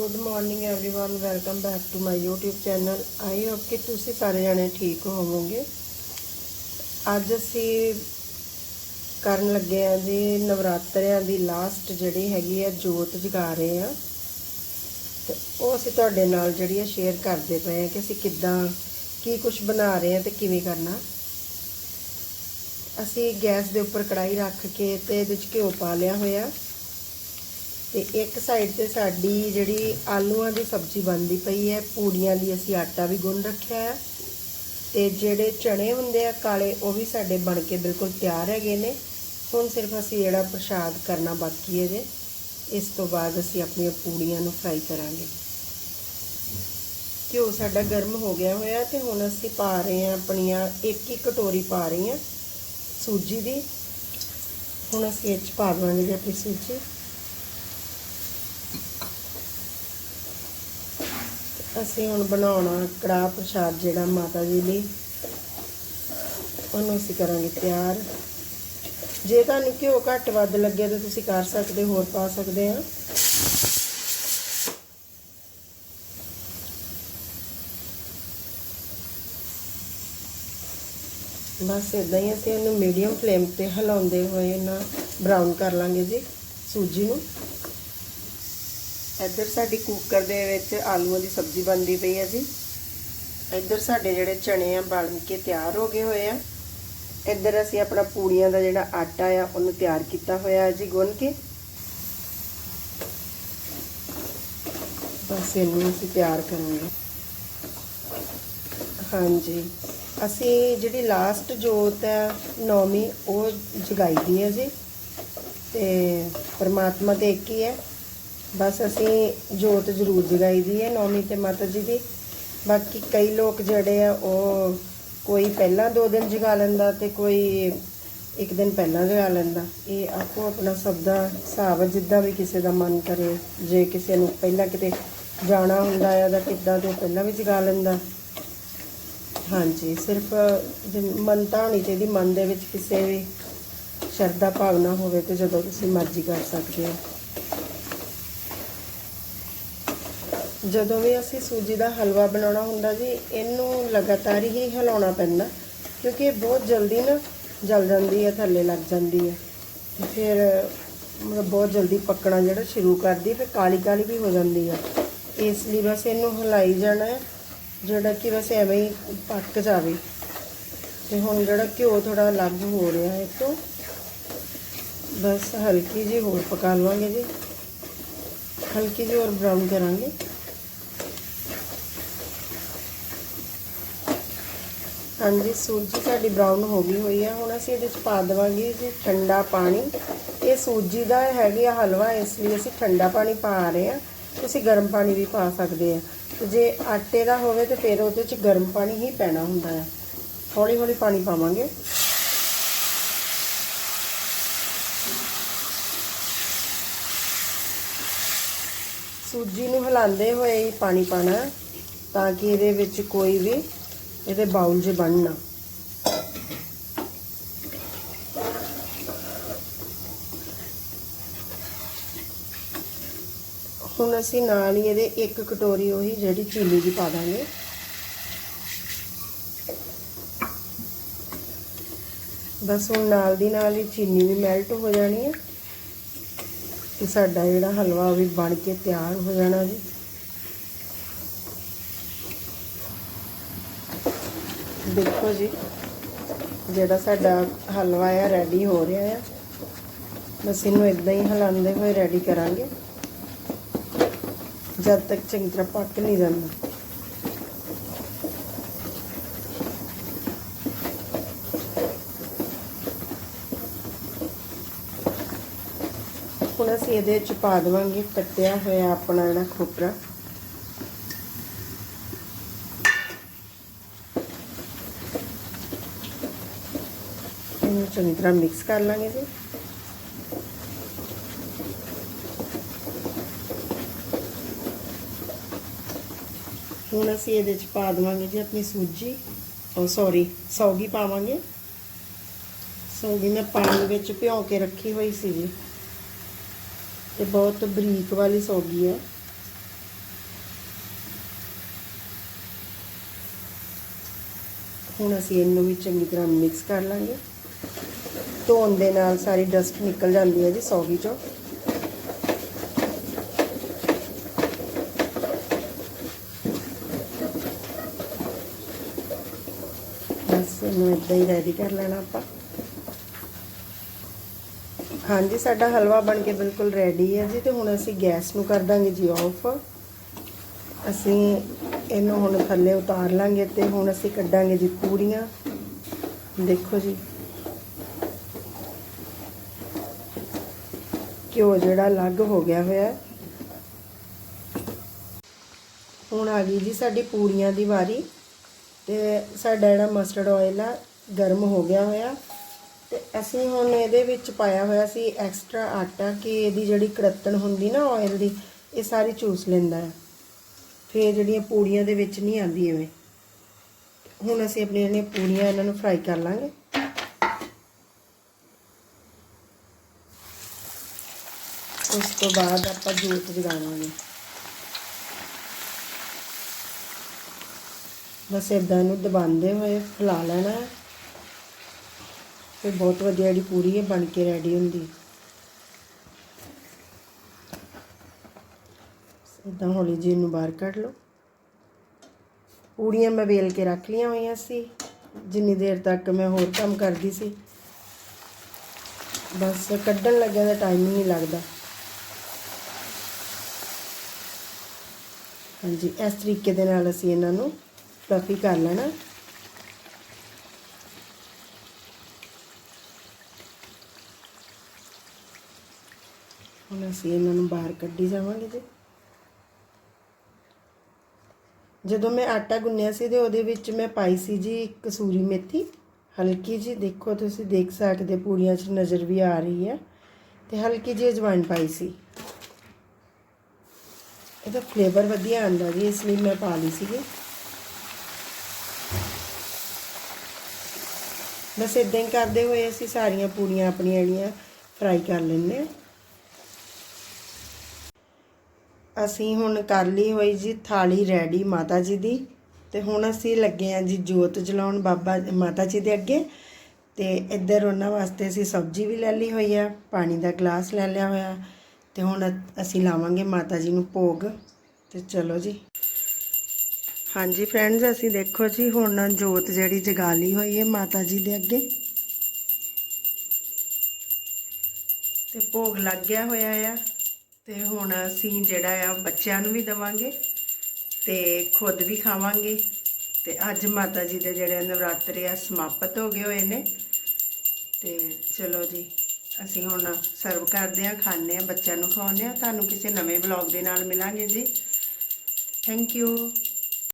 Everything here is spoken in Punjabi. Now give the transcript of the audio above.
good morning everyone welcome back to my YouTube channel I hope ਕਿ ਤੁਸੀਂ ਸਾਰੇ ਜਣੇ ਠੀਕ ਹੋਵੋਗੇ ਅੱਜ ਅਸੀਂ ਕਰਨ ਲੱਗੇ ਆ ਜੀ ਨਵਰਾਤਰਿਆਂ ਦੀ ਲਾਸਟ ਜਿਹੜੀ ਹੈਗੀ ਆ ਜੋਤ ਜਗਾ ਰਹੇ ਆ ਤੇ ਉਹ ਅਸੀਂ ਤੁਹਾਡੇ ਨਾਲ ਜਿਹੜੀ ਆ ਸ਼ੇਅਰ ਕਰਦੇ ਪਏ ਆ ਕਿ ਅਸੀਂ ਕਿੱਦਾਂ ਕੀ ਕੁਝ ਬਣਾ ਰਹੇ ਆ ਤੇ ਕਿਵੇਂ ਕਰਨਾ ਅਸੀਂ ਗੈਸ ਦੇ ਉੱਪਰ ਕੜਾਈ ਰੱਖ ਕੇ ਤੇ ਇਹਦੇ ਵਿੱਚ ਘਿਓ ਪਾ ਲਿਆ ਹੋਇਆ ਤੇ ਇੱਕ ਸਾਈਡ ਤੇ ਸਾਡੀ ਜਿਹੜੀ ਆਲੂਆਂ ਦੀ ਸਬਜ਼ੀ ਬਣਦੀ ਪਈ ਹੈ, ਪੂੜੀਆਂ ਲਈ ਅਸੀਂ ਆਟਾ ਵੀ ਗੁੰਨ ਰੱਖਿਆ ਹੈ ਤੇ ਜਿਹੜੇ ਚਣੇ ਹੁੰਦੇ ਆ, ਕਾਲੇ, ਉਹ ਵੀ ਸਾਡੇ ਬਣ ਕੇ ਬਿਲਕੁਲ ਤਿਆਰ ਹੈਗੇ ਨੇ। ਹੁਣ ਸਿਰਫ ਅਸੀਂ ਜਿਹੜਾ ਪ੍ਰਸ਼ਾਦ ਕਰਨਾ ਬਾਕੀ ਹੈ ਜੇ। ਇਸ ਤੋਂ ਬਾਅਦ ਅਸੀਂ ਆਪਣੀਆਂ ਪੂੜੀਆਂ ਨੂੰ ਫਰਾਈ ਕਰਾਂਗੇ। ਘਿਓ ਸਾਡਾ ਗਰਮ ਹੋ ਗਿਆ ਹੋਇਆ ਤੇ ਹੁਣ ਅਸੀਂ ਪਾ ਰਹੇ ਹਾਂ ਆਪਣੀਆਂ, ਇੱਕ ਇੱਕ ਕਟੋਰੀ ਪਾ ਰਹੀ ਹਾਂ ਸੂਜੀ ਦੀ। ਹੁਣ ਅਸੀਂ ਇਹ 'ਚ ਪਾ ਦੇਵਾਂਗੇ ਜੀ ਆਪਣੀ ਸੂਜੀ। ਅਸੀਂ ਹੁਣ ਬਣਾਉਣਾ ਕੜਾਹ ਪ੍ਰਸ਼ਾਦ ਜਿਹੜਾ ਮਾਤਾ ਜੀ ਲਈ। ਉਹਨੂੰ ਅਸੀਂ ਕਰਾਂਗੇ ਤਿਆਰ। ਜੇ ਤੁਹਾਨੂੰ ਘਿਓ ਘੱਟ ਵੱਧ ਲੱਗੇ ਤਾਂ ਤੁਸੀਂ ਕਰ ਸਕਦੇ, ਹੋਰ ਪਾ ਸਕਦੇ ਆ। ਬਸ ਇਦਾਂ ਹੀ ਅਸੀਂ ਇਹਨੂੰ ਮੀਡੀਅਮ ਫਲੇਮ ਤੇ ਹਿਲਾਉਂਦੇ ਹੋਏ ਇਹਨਾਂ ਬਰਾਊਨ ਕਰ ਲਾਂਗੇ ਜੀ, ਸੂਜੀ ਨੂੰ। ਇੱਧਰ ਸਾਡੀ ਕੁੱਕਰ ਦੇ ਵਿੱਚ ਆਲੂਆਂ ਦੀ ਸਬਜ਼ੀ ਬਣਦੀ ਪਈ ਹੈ ਜੀ। ਇੱਧਰ ਸਾਡੇ ਜਿਹੜੇ ਚਣੇ ਆ, ਬਣ ਕੇ ਤਿਆਰ ਹੋ ਗਏ ਹੋਏ ਆ। ਇੱਧਰ ਅਸੀਂ ਆਪਣਾ ਪੂੜੀਆਂ ਦਾ ਜਿਹੜਾ ਆਟਾ ਆ, ਉਹਨੂੰ ਤਿਆਰ ਕੀਤਾ ਹੋਇਆ ਹੈ ਜੀ ਗੁੰਨ ਕੇ। ਬਸ ਇਹਨੂੰ ਅਸੀਂ ਤਿਆਰ ਕਰਾਂਗੇ। ਹਾਂਜੀ। ਅਸੀਂ ਜਿਹੜੀ ਲਾਸਟ ਜੋਤ ਹੈ ਨੌਵੀਂ, ਉਹ ਜਗਾਈ ਦੀ ਹੈ ਜੀ। ਤੇ ਪਰਮਾਤਮਾ ਤੇ ਇੱਕ ਹੀ ਹੈ ਬਸ ਅਸੀਂ ਜੋਤ ਜ਼ਰੂਰ ਜਗਾਈ ਦੀ ਹੈ ਨੌਮੀ ਤੇ ਮਾਤਾ ਜੀ ਦੀ। ਬਾਕੀ ਕਈ ਲੋਕ ਜਿਹੜੇ ਆ, ਉਹ ਕੋਈ ਪਹਿਲਾਂ ਦੋ ਦਿਨ ਜਗਾ ਲੈਂਦਾ ਤੇ ਕੋਈ ਇੱਕ ਦਿਨ ਪਹਿਲਾਂ ਜਗਾ ਲੈਂਦਾ। ਇਹ ਆਪੋ ਆਪਣਾ ਸਭ ਦਾ ਹਿਸਾਬ ਜਿੱਦਾਂ ਵੀ ਕਿਸੇ ਦਾ ਮਨ ਕਰੇ, ਜੇ ਕਿਸੇ ਨੂੰ ਪਹਿਲਾਂ ਕਿਤੇ ਜਾਣਾ ਹੁੰਦਾ ਆ ਤਾਂ ਕਿੱਦਾਂ ਤੇ ਉਹ ਪਹਿਲਾਂ ਵੀ ਜਗਾ ਲੈਂਦਾ। ਹਾਂਜੀ, ਸਿਰਫ ਮਨਤਾ ਹੋਣੀ ਚਾਹੀਦੀ ਮਨ ਦੇ ਵਿੱਚ ਕਿਸੇ ਵੀ ਸ਼ਰਧਾ ਭਾਵਨਾ ਹੋਵੇ ਤੇ ਜਦੋਂ ਤੁਸੀਂ ਮਰਜ਼ੀ ਕਰ ਸਕਦੇ ਹੋ। ਜਦੋਂ ਵੀ ਅਸੀਂ ਸੂਜੀ ਦਾ ਹਲਵਾ ਬਣਾਉਣਾ ਹੁੰਦਾ ਜੀ, ਇਹਨੂੰ ਲਗਾਤਾਰ ਹੀ ਹਿਲਾਉਣਾ ਪੈਂਦਾ, ਕਿਉਂਕਿ ਇਹ ਬਹੁਤ ਜਲਦੀ ਨਾ ਜਲ ਜਾਂਦੀ ਹੈ, ਥੱਲੇ ਲੱਗ ਜਾਂਦੀ ਹੈ। ਤੇ ਫਿਰ ਮਤਲਬ ਬਹੁਤ ਜਲਦੀ ਪੱਕਣਾ ਜਿਹੜਾ ਸ਼ੁਰੂ ਕਰਦੀ, ਫਿਰ ਕਾਲੀ ਕਾਲੀ ਵੀ ਹੋ ਜਾਂਦੀ ਹੈ। ਇਸ ਲਈ ਬਸ ਇਹਨੂੰ ਹਿਲਾਈ ਜਾਣਾ ਹੈ, ਜਿਹੜਾ ਕਿ ਬਸ ਐਵੇਂ ਹੀ ਪੱਕ ਜਾਵੇ। ਤੇ ਹੁਣ ਜਿਹੜਾ ਘਿਓ ਥੋੜਾ ਅਲੱਗ ਹੋ ਰਿਹਾ ਹੈ ਤੋਂ ਬਸ ਹਲਕੀ ਜਿਹੀ ਹੋਰ ਪਕਾ ਲਵਾਂਗੇ ਜੀ। ਹਲਕੀ ਜਿਹੀ ਹੋਰ ਬਰਾਊਨ ਕਰਾਂਗੇ। ਹਾਂਜੀ ਸੂਜੀ ਸਾਡੀ ਬਰਾਊਨ ਹੋ ਗਈ ਹੋਈ ਹੈ ਹੁਣ ਅਸੀਂ ਇਹਦੇ ਵਿੱਚ ਪਾ ਦੇਵਾਂਗੇ ਜੀ ਠੰਡਾ ਪਾਣੀ। ਇਹ ਸੂਜੀ ਦਾ ਹੈਗੀ ਆ ਹਲਵਾ, ਇਸ ਲਈ ਅਸੀਂ ਠੰਡਾ ਪਾਣੀ ਪਾ ਰਹੇ ਹਾਂ ਤੁਸੀਂ ਗਰਮ ਪਾਣੀ ਵੀ ਪਾ ਸਕਦੇ ਆ। ਤੇ ਜੇ ਆਟੇ ਦਾ ਹੋਵੇ ਤੇ ਫਿਰ ਉਹਦੇ ਵਿੱਚ ਗਰਮ ਪਾਣੀ ਹੀ ਪੈਣਾ ਹੁੰਦਾ ਹੈ ਹੌਲੀ ਹੌਲੀ ਪਾਣੀ ਪਾਵਾਂਗੇ। ਸੂਜੀ ਨੂੰ ਹਿਲਾਉਂਦੇ ਹੋਏ ਹੀ ਪਾਣੀ ਪਾਣਾ, ਤਾਂ ਕਿ ਇਹਦੇ ਵਿੱਚ ਕੋਈ ਵੀ ਇਹਦੇ ਬਾਉਲ 'ਚ ਬਣ ਹੁਣ ਅਸੀਂ ਨਾਲ ਹੀ ਇਹਦੇ ਇੱਕ ਕਟੋਰੀ ਉਹੀ ਜਿਹੜੀ ਚੀਨੀ ਦੀ ਪਾ ਦਾਂਗੇ। ਬਸ ਹੁਣ ਨਾਲ ਦੀ ਨਾਲ ਹੀ ਚੀਨੀ ਵੀ ਮੈਲਟ ਹੋ ਜਾਣੀ ਹੈ। ਤੇ ਸਾਡਾ ਜਿਹੜਾ ਹਲਵਾ ਉਹ ਵੀ ਬਣ ਕੇ ਤਿਆਰ ਹੋ ਜਾਣਾ ਜੀ। ਦੇਖੋ ਜੀ। ਜਿਹੜਾ ਸਾਡਾ ਹਲਵਾ ਆ ਰੈਡੀ ਹੋ ਰਿਹਾ ਆ। ਬਸ ਇਹਨੂੰ ਇਦਾਂ ਹੀ ਹਿਲਾਉਂਦੇ ਹੋਏ ਰੈਡੀ ਕਰਾਂਗੇ। ਜਦ ਤੱਕ ਚੰਗੀ ਤਰ੍ਹਾਂ ਪੱਕ ਨਹੀਂ ਜਾਂਦਾ। ਹੁਣ ਅਸੀਂ ਇਹਦੇ 'ਚ ਪਾ ਦੇਵਾਂਗੇ, ਕੱਟਿਆ ਹੋਇਆ ਆਪਣਾ ਜਿਹੜਾ ਖੋਪਰਾ। ਇਹਨੂੰ ਚੰਗੀ ਤਰ੍ਹਾਂ ਮਿਕਸ ਕਰ ਲਾਂਗੇ ਜੀ। ਹੁਣ ਅਸੀਂ ਇਹਦੇ ਵਿੱਚ ਪਾ ਦਵਾਂਗੇ ਜੀ ਆਪਣੀ ਸੂਜੀ। ਔਰ ਸੌਰੀ ਸੌਗੀ ਪਾਵਾਂਗੇ। ਸੌਗੀ ਮੈਂ ਪਾਣੀ ਵਿੱਚ ਭਿਓ ਕੇ ਰੱਖੀ ਹੋਈ ਸੀ ਜੀ। ਇਹ ਬਹੁਤ ਬਰੀਕ ਵਾਲੀ ਸੌਗੀ ਹੈ। ਹੁਣ ਅਸੀਂ ਇਹਨੂੰ ਵੀ ਚੰਗੀ ਤਰ੍ਹਾਂ ਮਿਕਸ ਕਰ ਲਾਂਗੇ। ਧੋਣ ਦੇ ਨਾਲ ਸਾਰੀ ਡਸਟ ਨਿਕਲ ਜਾਂਦੀ ਹੈ ਜੀ ਸੌਗੀ ਚੋਂ। ਬਸ ਇਹਨੂੰ ਇਦਾਂ ਹੀ ਰੈਡੀ ਕਰ ਲੈਣਾ ਆਪਾਂ। ਹਾਂਜੀ, ਸਾਡਾ ਹਲਵਾ ਬਣ ਕੇ ਬਿਲਕੁਲ ਰੈਡੀ ਹੈ ਜੀ ਤੇ ਹੁਣ ਅਸੀਂ ਗੈਸ ਨੂੰ ਕਰ ਦਾਂਗੇ ਜੀ ਆਫ ਅਸੀਂ ਇਹਨੂੰ ਹੁਣ ਥੱਲੇ ਉਤਾਰ ਲਾਂਗੇ ਤੇ ਹੁਣ ਅਸੀਂ ਕੱਢਾਂਗੇ ਜੀ ਪੂੜੀਆਂ। ਦੇਖੋ ਜੀ। ਘਿਓ ਜਿਹੜਾ ਅਲੱਗ ਹੋ ਗਿਆ ਹੋਇਆ ਹੁਣ ਆ ਗਈ ਜੀ ਸਾਡੀ ਪੂੜੀਆਂ ਦੀ ਵਾਰੀ ਤੇ ਸਾਡਾ ਜਿਹੜਾ ਮਸਟਰਡ ਆਇਲ ਆ, ਗਰਮ ਹੋ ਗਿਆ ਹੋਇਆ। ਤੇ ਅਸੀਂ ਹੁਣ ਇਹਦੇ ਵਿੱਚ ਪਾਇਆ ਹੋਇਆ ਸੀ ਐਕਸਟਰਾ ਆਟਾ ਕਿ ਇਹਦੀ ਜਿਹੜੀ ਕੜਤਣ ਹੁੰਦੀ ਨਾ ਆਇਲ ਦੀ, ਇਹ ਸਾਰੀ ਚੂਸ ਲੈਂਦਾ ਹੈ। ਫਿਰ ਜਿਹੜੀਆਂ ਪੂੜੀਆਂ ਦੇ ਵਿੱਚ ਨਹੀਂ ਆਉਂਦੀ ਐਵੇਂ। ਹੁਣ ਅਸੀਂ ਆਪਣੀਆਂ ਜਿਹੜੀਆਂ ਪੂੜੀਆਂ ਇਹਨਾਂ ਨੂੰ ਫਰਾਈ ਕਰ ਲਾਂਗੇ। ਉਸ ਤੋਂ ਬਾਅਦ ਆਪਾਂ ਜੋਤ ਜਗਾਵਾਂਗੇ। ਬਸ ਇਦਾਂ ਇਹਨੂੰ ਦਬਾਉਂਦੇ ਹੋਏ ਫੈਲਾ ਲੈਣਾ ਹੈ। ਤੇ ਬਹੁਤ ਵਧੀਆ ਜਿਹੜੀ ਪੂਰੀ ਹੈ ਬਣ ਕੇ ਰੈਡੀ ਹੁੰਦੀ। ਇਦਾਂ ਹੌਲੀ ਜੀ ਨੂੰ ਬਾਹਰ ਕੱਢ ਲਓ। ਪੂੜੀਆਂ ਮੈਂ ਵੇਲ ਕੇ ਰੱਖ ਲਈਆਂ ਹੋਈਆਂ ਸੀ। ਜਿੰਨੀ ਦੇਰ ਤੱਕ ਮੈਂ ਹੋਰ ਕੰਮ ਕਰਦੀ ਸੀ। ਬਸ ਕੱਢਣ ਲੱਗਿਆ ਦਾ ਟਾਈਮ ਨਹੀਂ ਲੱਗਦਾ। ਹਾਂਜੀ, ਇਸ ਤਰੀਕੇ ਦੇ ਨਾਲ ਅਸੀਂ ਇਹਨਾਂ ਨੂੰ ਫਲਫੀ ਕਰ ਲੈਣਾ। ਹੁਣ ਅਸੀਂ ਇਹਨਾਂ ਨੂੰ ਬਾਹਰ ਕੱਢੀ ਜਾਵਾਂਗੇ ਜੀ। ਜਦੋਂ ਮੈਂ ਆਟਾ ਗੁੰਨਿਆ ਸੀ ਤੇ ਉਹਦੇ ਵਿੱਚ ਮੈਂ ਪਾਈ ਸੀ ਜੀ ਕਸੂਰੀ ਮੇਥੀ। ਹਲਕੀ ਜੀ ਦੇਖੋ, ਤੁਸੀਂ ਦੇਖ ਸਕਦੇ ਪੂੜੀਆਂ 'ਚ ਨਜ਼ਰ ਵੀ ਆ ਰਹੀ ਹੈ। ਤੇ ਹਲਕੀ ਜੀ ਅਜਵਾਇਣ ਪਾਈ ਸੀ। ਇਹਦਾ ਫਲੇਵਰ ਵਧੀਆ ਆਉਂਦਾ ਜੀ, ਇਸ ਲਈ ਮੈਂ ਪਾ ਲਈ ਸੀਗੀ। ਬਸ ਇਦਾਂ ਹੀ ਕਰਦੇ ਹੋਏ ਅਸੀਂ ਸਾਰੀਆਂ ਪੂੜੀਆਂ ਆਪਣੀਆਂ ਜਿਹੜੀਆਂ ਫਰਾਈ ਕਰ ਲੈਂਦੇ ਹਾਂ। ਅਸੀਂ ਹੁਣ ਕਰ ਲਈ ਹੋਈ ਜੀ ਥਾਲੀ ਰੈਡੀ ਮਾਤਾ ਜੀ ਦੀ, ਤੇ ਹੁਣ ਅਸੀਂ ਲੱਗੇ ਆ ਜੀ ਜੋਤ ਜਲਾਉਣ ਬਾਬਾ ਮਾਤਾ ਜੀ ਦੇ ਅੱਗੇ। ਤੇ ਇੱਧਰ ਉਹਨਾਂ ਵਾਸਤੇ ਅਸੀਂ ਸਬਜ਼ੀ ਵੀ ਲੈ ਲਈ ਹੋਈ ਆ, ਪਾਣੀ ਦਾ ਗਲਾਸ ਲੈ ਲਿਆ ਹੋਇਆ। ਤੇ ਹੁਣ ਅਸੀਂ ਲਾਵਾਂਗੇ ਮਾਤਾ ਜੀ ਨੂੰ ਭੋਗ। ਤੇ ਚਲੋ ਜੀ। ਹਾਂਜੀ ਫਰੈਂਡਸ ਅਸੀਂ ਦੇਖੋ ਜੀ, ਹੁਣ ਜੋਤ ਜਿਹੜੀ ਜਗਾ ਲਈ ਹੋਈ ਹੈ ਮਾਤਾ ਜੀ ਦੇ ਅੱਗੇ। ਤੇ ਭੋਗ ਲੱਗ ਗਿਆ ਹੋਇਆ ਆ। ਤੇ ਹੁਣ ਅਸੀਂ ਜਿਹੜਾ ਆ, ਬੱਚਿਆਂ ਨੂੰ ਵੀ ਦਵਾਂਗੇ ਤੇ ਖੁਦ ਵੀ ਖਾਵਾਂਗੇ। ਤੇ ਅੱਜ ਮਾਤਾ ਜੀ ਦੇ ਜਿਹੜੇ ਨਵਰਾਤਰੇ ਆ, ਸਮਾਪਤ ਹੋ ਗਏ ਹੋਏ ਨੇ। ਤੇ ਚਲੋ ਜੀ। ਅਸੀਂ ਹੁਣ ਸਰਵ ਕਰਦੇ ਹਾਂ, ਖਾਂਦੇ ਹਾਂ, ਬੱਚਿਆਂ ਨੂੰ ਖਵਾਉਂਦੇ ਹਾਂ। ਤੁਹਾਨੂੰ ਕਿਸੇ ਨਵੇਂ ਵਲੌਗ ਦੇ ਨਾਲ ਮਿਲਾਂਗੇ ਜੀ। Thank you